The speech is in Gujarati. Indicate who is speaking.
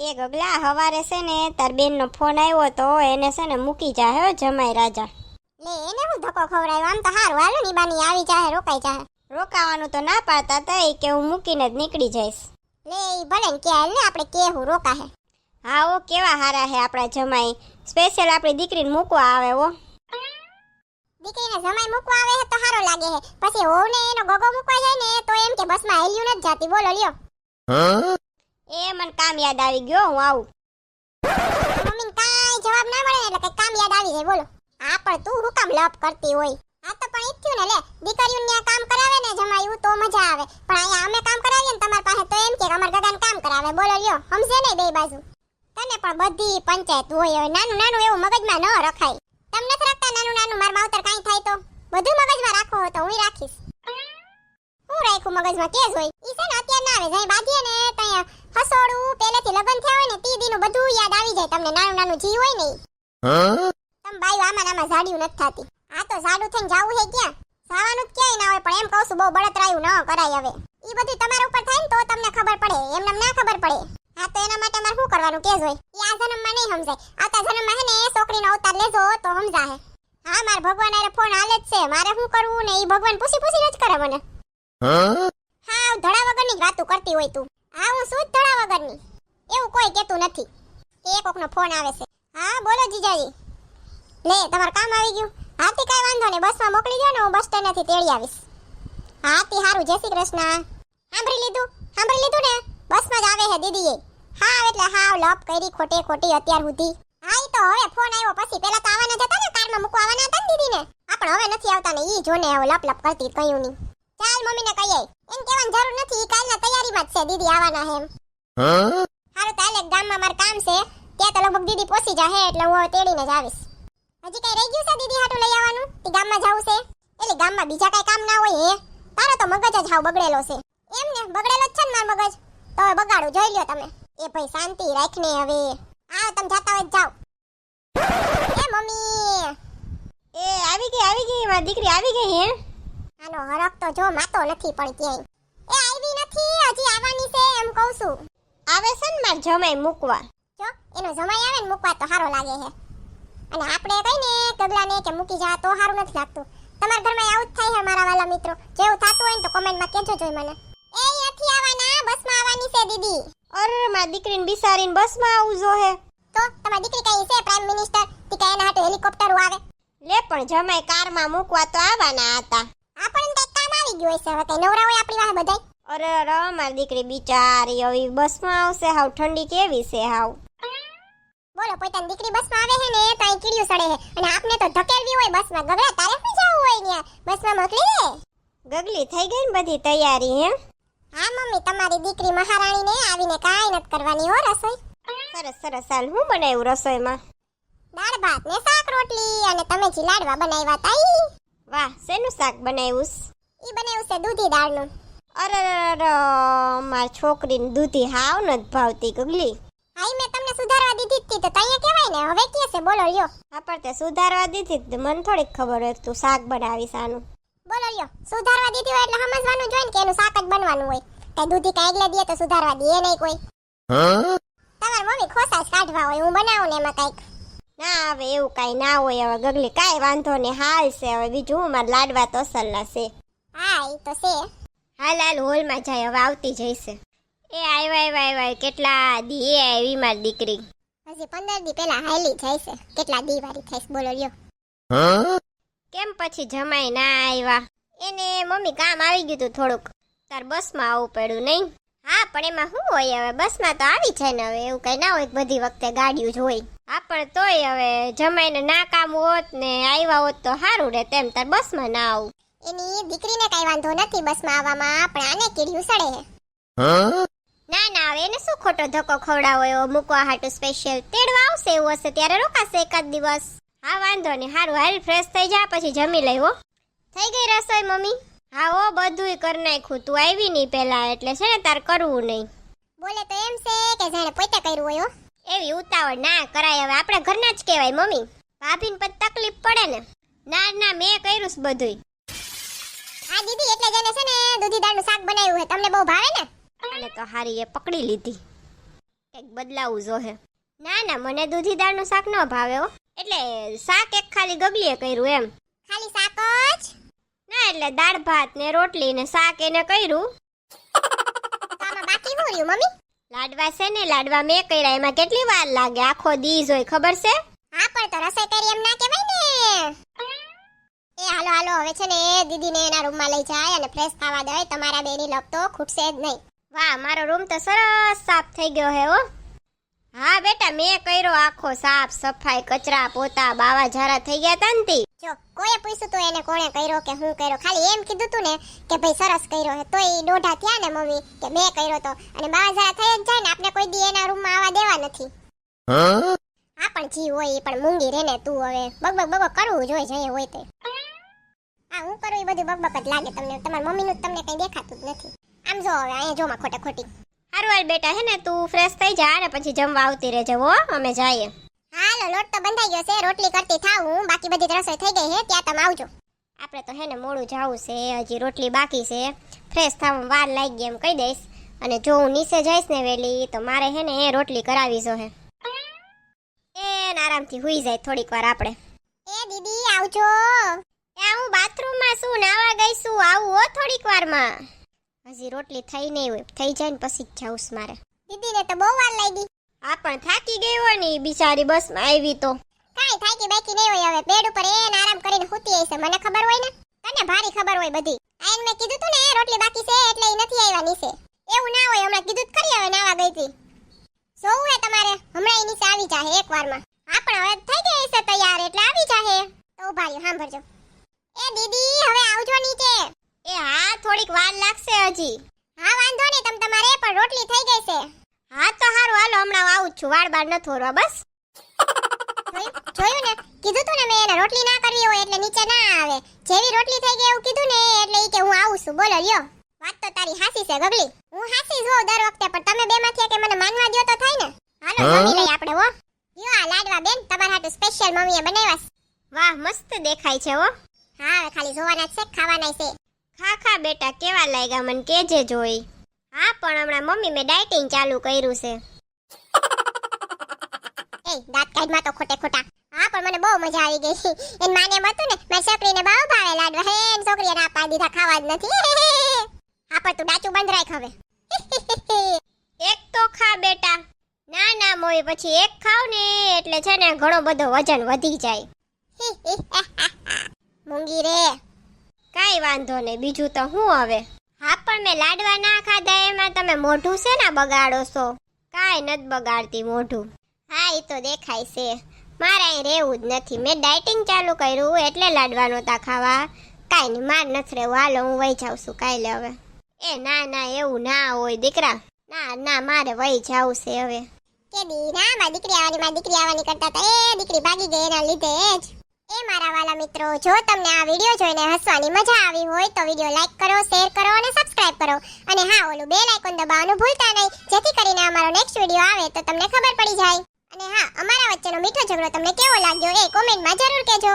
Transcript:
Speaker 1: એ ગગલા હવારે છે ને તાર બેનનો ફોન આવ્યો તો એને છે ને મૂકી જાહે હો જમાઈ રાજા.
Speaker 2: લે એને હું ધક્કો ખવડાવ્યો? આમ તો હારું હાલો ની બાની આવી જાહે રોકાઈ જાહે.
Speaker 1: રોકાવાનું તો ના પાડતા તા ઈ કે હું મૂકીને જ નીકળી જઈશ.
Speaker 2: લે ઈ ભલે ને કે હાલ ને આપણે કેવું રોકાહે.
Speaker 1: હા ઓ કેવા હારા હે આપણા જમાઈ. સ્પેશિયલ આપણી દીકરીને મૂકવા આવે હો
Speaker 2: દીકરીને જમાઈ મૂકવા આવે હે તો હારો લાગે હે. પછી હોવ ને એનો ગોગો મૂકવા જાય ને તો એમ કે બસમાં હેલ્યું નથી જાતી. બોલો લ્યો.
Speaker 1: એ મને કામ યાદ આવી ગયો હું આવું.
Speaker 2: મમ્મી, કાંઈ જવાબ ના મળે એટલે કઈ કામ યાદ આવી જાય, બોલો. હા પણ તું હું કામ લપ કરતી હોય? આ તો પણ ઈચ્છ્યું ને, લે. દીકરીઓને કામ કરાવે ને, જમાયું તો મજા આવે. પણ અહીંયા અમે કામ કરાવીએ ને, તમારી પાસે તો એમ કે અમાર ગગન કામ કરાવે. બોલો, લ્યો. સમજે નહીં બે બાજુ. તને પણ બધી પંચાયત હોય નાનું નાનું એવું મગજમાં ન રખાય. તમને નથી રાખતા નાનું નાનું, મારા માવતર કાંઈ થાય તો? બધું મગજમાં રાખો તો હું રાખીશ. હું રાખ્યું મગજમાં કે જોઈ ઈ છે ને અત્યાર ના આવે જાય બાંધીએ ને તઈ હસોડું પહેલેથી લગન થયા હોય ને તી દીનું બધું યાદ આવી જાય તમને નાનું નાનું જી હોય ને તમ બાયું આમાં આમાં જાડિયું નથી થાતી. આ તો ઝાડું થઈને જાવું હે ક્યાં? જવાનું જ ક્યાંય ના હોય પણ એમ કહું છું બહુ બળતરાયું ન કરાય હવે. ઈ બધું તમારા ઉપર થાય ને તો તમને ખબર પડે એમને ના ખબર પડે. હા તો એના માટે મારે શું કરવાનું કે જોઈ ઈ આ જન્મમાં નહીં સમજાય. આવતા જન્મમાં હે ને એ છોકરીનો અવતાર લેજો તો સમજાહે. હા માર ભગવાન અરે ફોન હાલે જ છે મારે શું કરવું ને ઈ ભગવાન પૂછી પૂછીને જ કરે મને. હા? ધડા વગરની વાતો કરતી હોય તું. હા, હું શું ધડા વગરની? એવું કોઈ કહેતું નથી. એ કોકનો ફોન આવે છે. હા, બોલો જીજાજી. લે, તમારું કામ આવી ગયું. હાથી કાંઈ વાંધો નહીં, બસમાં મોકલી દો ને, હું બસ સ્ટેન્ડેથી તેડી આવીશ. હાથી હારું, જય શ્રી કૃષ્ણ. સાંભળી લીધું? સાંભળી લીધું ને? બસમાં જ આવે છે દીદીએ. હા એટલે હાવ લપ કરી ખોટે ખોટી અત્યાર સુધી. હા તો હવે ફોન આવ્યો પછી પેલા તો આવવાના જ હતા ને, કારમાં મૂકવા આવવાના હતા ને દીદીને. પણ હવે નથી આવતા ને, ઈ જોને આવો લપ લપ કરતી, કયું નહીં. ચાલ મમ્મીને કહીએ એમ કહેવાની જરૂર નથી ઈ કાલના તૈયારીમાં જ છે દીદી આવવાના હે? હારું તો હાલ ગામમાં માર કામ છે ત્યાં તો લગભગ દીદી પહોંચી જાહે એટલે હું તેડી તેડીને જ આવીશ. હજી કઈ રહી ગયું છે દીદી હાટું લઈ આવવાનું? તે ગામમાં જાવું છે? એટલે ગામમાં બીજા કઈ કામ ના હોય હે? તારો તો મગજ જ હાવ બગડેલો છે. એમ ને બગડેલો જ છે ને માર મગજ. તો હવે બગાડું જોઈ લ્યો તમે. એ ભાઈ શાંતિ રાખને હવે. આવો તમે જાતા હોય તો જાઓ. એ મમ્મી.
Speaker 1: એ આવી ગઈ આવી ગઈ મારી દીકરી આવી ગઈ હે?
Speaker 2: આનો હરખ તો જો માતો નથી પણ ક્યાંય એ આવી નથી હજી આવવાની છે એમ કહું છું.
Speaker 1: આવે છે ને માર જમાઈ મૂકવા.
Speaker 2: જો એનો જમાઈ આવે ને મૂકવા તો સારો લાગે છે. અને આપણે કઈ ને ગગલાને કે મૂકી જા તો સારું નથી લાગતું. તમારા ઘરમાં આવું જ થાય છે મારા વાલા મિત્રો. જેવું થતું હોય ને તો કોમેન્ટમાં કહેજો જોઈ મને. એ નથી આવવાના બસમાં આવવાની છે દીદી.
Speaker 1: અરે મારી દીકરીને બિસારીને બસમાં આવું જો હે.
Speaker 2: તો તમારી દીકરી કઈ છે પ્રાઇમ મિનિસ્ટર તી કઈ એના હાટુ હેલિકોપ્ટર આવે?
Speaker 1: લે પણ જમાઈ કારમાં મૂકવા તો આવવાના હતા.
Speaker 2: આપણને કઈ કામ આવી ગયું હશે. હવે કઈ નવરા હોય આપણી વાહે બધાય.
Speaker 1: અરે અરે મારી દીકરી બિચારી હવે બસમાં આવશે. હાવ ઠંડી કેવી છે હાવ.
Speaker 2: બોલો પોતાની દીકરી બસમાં આવે છે ને તો અહીં કીડિયું સડે છે. અને આપને તો ધકેલવી હોય બસમાં. ગગડા તારે શું જવું હોય ત્યાં બસમાં મોકલી દે.
Speaker 1: ગગલી થઈ ગઈ ને બધી તૈયારી હે?
Speaker 2: હા મમ્મી તમારી દીકરી મહારાણી ને આવીને કાંઈ નથી કરવાની હો રસોઈ.
Speaker 1: સરસ સરસ હાલ. હું બનાવ્યું રસોઈમાં?
Speaker 2: દાળ ભાત ને શાક રોટલી. અને તમે જીલાડવા બનાવ્યા તા ઈ.
Speaker 1: વાહ શેનું શાક બનાવ્યું?
Speaker 2: ઈ બનાવ્યું છે દૂધી દાળનું.
Speaker 1: અરે અરે મારી છોકરીને દૂધી હાવ નથી ભાવતી ગગલી.
Speaker 2: હાઈ મેં તમને સુધારવા દીધી હતી તો તઈએ કહેવાય ને? હવે કે છે બોલો લ્યો.
Speaker 1: આપણ તે સુધારવા દીધી જ, મને થોડીક ખબર હોય તું શાક બનાવીશ આનું.
Speaker 2: બોલો લ્યો. સુધારવા દીધી હોય એટલે સમજવાનું જોઈએ ને કે એનું શાક જ બનવાનું હોય. કઈ દૂધી કઈ એકલે દે તો સુધારવા દે નહીં કોઈ. તમારી મમ્મી ખોસાશ કાઢવા હોય હું બનાવું ને એમાં કંઈક.
Speaker 1: ના હવે એવું કાંઈ ના હોય હવે ગગલી કાંઈ વાંધો ને હાલ છે. હવે બીજું હું મારા લાડવા તો અસલના છે.
Speaker 2: હા એ તો છે.
Speaker 1: હાલ હાલ હોલમાં જાય હવે આવતી જઈશે. એ આવ્યા આવ્યા આવ્યા કેટલા દી એ આવી મારી દીકરી.
Speaker 2: હજી પંદર દી પહેલા હાલી જાય છે કેટલા દી વાળી થાય બોલો લ્યો.
Speaker 1: કેમ પછી જમાઈ ના આવ્યા એને મમ્મી કામ આવી ગયું તું થોડુંક. તાર બસમાં આવવું પડ્યું નહીં? હા, પણ એમાં શું હોય હવે? બસમાં તો આવી જાય ને હવે, એવું કઈ ના હોય બધી વખતે ગાડીઓ જ હોય. હા, પણ તોય હવે જમાઈને ના કામ હોત ને આવ્યા હોત તો સારું રહે તેમ તાર બસમાં ના આવું.
Speaker 2: એની દીકરીને કઈ વાંધો નથી બસમાં આવવામાં, પણ આને કીડ્યું સડે.
Speaker 1: ના ના, હવે એને શું ખોટો ધક્કો ખવડાવો એવો? મૂકવા હાટું સ્પેશિયલ તેડવા આવશે એવું હશે, ત્યારે રોકાશે એકાદ દિવસ. હા, વાંધો નહીં સારું હાલ ફ્રેશ થઈ જા, પછી જમી લેવો થઈ ગઈ રસોઈ, મમ્મી? હા ઓ બધુંય કરી નાખ્યું. તું આવી નહીં પહેલા એટલે છે ને તાર કરવું નહીં
Speaker 2: બોલે તો એમ છે કે જાણે પોતે કર્યું હોય હો.
Speaker 1: એવી ઉતાવળ ના કરાય હવે આપણે ઘરના જ કહેવાય મમ્મી. ભાભીને પછી તકલીફ પડે ને. ના ના મેં કર્યું છે બધુંય.
Speaker 2: હા દીદી એટલે જેને છે ને દૂધી દાળનું શાક બનાવ્યું છે. તમને બહુ ભાવે ને?
Speaker 1: એટલે તો હારી એ પકડી લીધી. કંઈક બદલાવું જોહે. ના ના મને દૂધી દાળનું શાક ન ભાવે હો. એટલે શાક એક ખાલી ગગલીએ કર્યું એમ. એટલે દાળ ભાત ને રોટલી ને શાક એને કર્યું.
Speaker 2: આમાં બાકી શું રહ્યું મમ્મી?
Speaker 1: લાડવા છે ને લાડવા મેં કર્યા. એમાં કેટલી વાર લાગે? આખો દીજ હોય ખબર છે?
Speaker 2: હા પણ તો રસોઈ કરી એમ ના કહેવાય ને. એ હાલો હાલો હવે છે ને દીદીને એના રૂમમાં લઈ જાય અને ફ્રેશ થવા દે. તમારા બેની લપ તો ખૂટશે જ નહીં.
Speaker 1: વાહ મારો રૂમ તો સરસ સાફ થઈ ગયો હે હો. હા બેટા મેં કર્યો આખો સાફ સફાઈ કચરા પોતા બાવા ઝારા થઈ ગયા તા ને તી.
Speaker 2: જો કોઈએ પૂછ્યું તું એને કોણે કર્યો કે હું કર્યો? ખાલી એમ કીધું તું ને કે ભાઈ સરસ કર્યો હે તોય દોઢા થયા ને મમ્મી કે મેં કર્યો તો. અને બાવા જરા થઈ જ જાય ને આપણે કોઈ દી એના રૂમમાં આવવા દેવા નથી. હા? પણ જી હોય એ પણ મૂંગી રે ને તું હવે. બગબગ બગબગ કરવું જોઈએ જઈએ હોય તે. હા હું કરું એ બધું બગબગ જ લાગે તમને. તમારી મમ્મીનું તમને કઈ દેખાતું જ નથી. આમ જો હવે અહીંયા જોમાં ખોટે ખોટી.
Speaker 1: હારું હાલ બેટા હે ને તું ફ્રેશ થઈ જા અને પછી જમવા આવતી રહેજે હો. અમે જઈએ.
Speaker 2: હાલો લોટ તો બંધાઈ ગયો છે. રોટલી કરતી થાવ હું. બાકી બધી રસોઈ થઈ ગઈ હે ત્યાં તમે આવજો.
Speaker 1: આપણે તો હે ને મોડું જવું છે. હજી રોટલી બાકી છે. ફ્રેશ થવામાં વાર લાગી ગઈ એમ કહી દઈશ. અને જો હું નીચે જઈશ ને વેલી તો મારે હે ને એ રોટલી કરાવી જો હે એન આરામથી હુઈ જાય થોડીક વાર આપણે.
Speaker 2: એ દીદી આવજો.
Speaker 1: ત્યાં હું બાથરૂમમાં શું નાવા ગઈ છું. આવું હો થોડીક વારમાં. હજી રોટલી થઈ નહીં હોય. થઈ જાય ને પછી જ જાઉં છું મારે.
Speaker 2: દીદીને તો બહુ વાર લાગી.
Speaker 1: આ પણ થાકી ગઈ હોય ને બિચારી બસમાં આવી તો.
Speaker 2: કાઈ થાકી બાકી નહીં હોય હવે બેડ ઉપર એને આરામ કરીને સૂતી હશે મને ખબર હોય ને? તને ભારી ખબર હોય બધી. આયન મેં કીધું તું ને રોટલી બાકી છે એટલે એ નથી આવ્યા નીચે એવું ના હોય હમણાં કીધું જ ખરી હવે નાવા ગઈ હતી. જોવું હે તમારે હમણાં નીચે આવી જાહે એક વારમાં. હા પણ હવે થઈ ગઈ હશે તૈયાર એટલે આવી જાહે. તો ભાઈ સાંભળજો. એ દીદી હવે આવજો નીચે.
Speaker 1: એ હા થોડીક વાર લાગશે હજી.
Speaker 2: હા વાંધો નહીં તમ તમારે પણ રોટલી થઈ ગઈ છે.
Speaker 1: હા તો હારું હાલો હમણાં આવું જ છું વાળ બાર ન થોરવા બસ.
Speaker 2: જોયું ને? કીધું તું ને મેં એને રોટલી ના કરવી હોય એટલે નીચે ના આવે. જેવી રોટલી થઈ ગઈ એવું કીધું ને એટલે ઈ કે હું આવું છું. બોલો લ્યો. વાત તો તારી હાસી છે ગગલી. હું હાસી જ દર વખતે પણ તમે બે માંથી કે મને માનવા દ્યો તો થાય ને? હાલો જમી લઈ આપણે હો. લ્યો આ લાડવા બેન તમારા હાટુ સ્પેશિયલ મમ્મીએ બનાવ્યા છે.
Speaker 1: વાહ મસ્ત દેખાય છે હો.
Speaker 2: હા ખાલી જોવાના છે ખાવાના છે.
Speaker 1: ખા ખા બેટા કેવા લાગ્યા મને કેજે જોઈ. હા પણ હમણાં મમ્મી મેં ડાયટિંગ ચાલુ કર્યું છે.
Speaker 2: એ, દાંત કાઢમાં તો ખોટે ખોટા. હા, પણ મને બહુ મજા આવી ગઈ. એન માને એમ ને, મારી છોકરીને બહુ ભાવે લાડવા. હે, એન છોકરીએ ના પાડી દીધા, ખાવા જ નથી. હા, પણ તું ડાચું બંધ રાખ હવે.
Speaker 1: એક તો ખા બેટા. ના ના, મોય, પછી એક ખાવ ને, એટલે છે ને ઘણો બધો વજન વધી જાય.
Speaker 2: મૂંગી રે.
Speaker 1: કાંઈ વાંધો નહીં, બીજું તો હું હવે? હા, પણ મેં લાડવા ના ખાધા, એમાં તમે મોઢું છે ને બગાડો છો? કાંઈ નથી બગાડતી મોઢું. હા એ તો દેખાય છે. મારે અહીં રહેવું જ નથી. મેં ડાયટિંગ ચાલુ કર્યું એટલે લાડવાનો તા ખાવા. કાંઈ નહીં, માર નથી રહેવું. હાલો, હું વહી જાઉં છું કાંઈ લે હવે. એ ના ના, એવું ના હોય દીકરા. ના ના, મારે વહી જાવું છે હવે.
Speaker 2: કે દી ના મારી દીકરી આવવાની, મારી દીકરી આવવાની કરતા તો એ દીકરી ભાગી ગઈ એના લીધે જ. એ મારા વાલા મિત્રો, જો તમને આ વીડિયો જોઈને હસવાની મજા આવી હોય તો વીડિયો લાઈક કરો, શેર કરો અને સબસ્ક્રાઇબ કરો. અને હા, ઓલું બેલ આઇકોન દબાવવાનું ભૂલતા નહીં. જેથી કરીને અમારો નેક્સ્ટ વીડિયો આવે તો તમને ખબર પડી જાય. અને હા અમારા વચ્ચેનો મીઠો ઝઘડો તમને કેવો લાગ્યો એ કોમેન્ટમાં જરૂર કહેજો.